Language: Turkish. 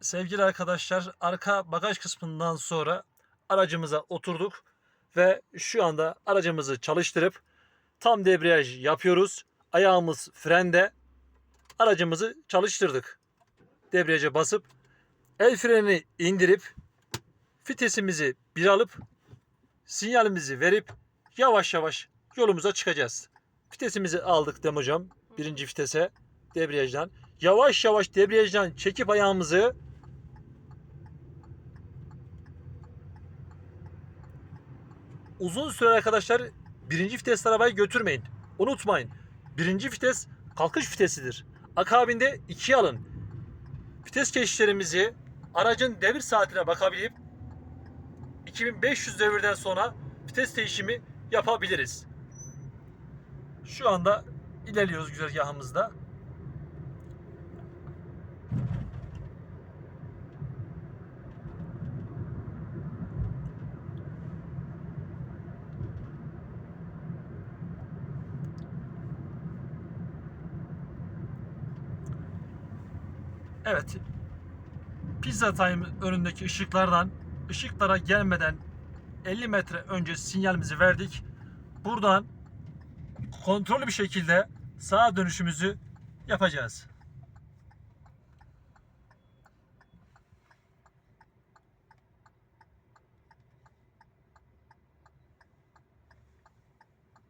sevgili arkadaşlar arka bagaj kısmından sonra aracımıza oturduk ve şu anda aracımızı çalıştırıp tam debriyaj yapıyoruz. Ayağımız frende. Aracımızı çalıştırdık. Debriyaja basıp el frenini indirip vitesimizi bir alıp sinyalimizi verip yavaş yavaş yolumuza çıkacağız. Vitesimizi aldık dem hocam. Birinci vitese debriyajdan. Yavaş yavaş debriyajdan çekip ayağımızı uzun süre arkadaşlar birinci vites arabayı götürmeyin. Unutmayın. Birinci vites kalkış vitesidir. Akabinde ikiye alın. Vites geçişlerimizi aracın devir saatine bakabilip 2500 devirden sonra vites değişimi yapabiliriz. Şu anda ilerliyoruz güzergahımızda. Evet. Pizza Time önündeki ışıklardan ışıklara gelmeden 50 metre önce sinyalimizi verdik. Buradan kontrollü bir şekilde sağa dönüşümüzü yapacağız.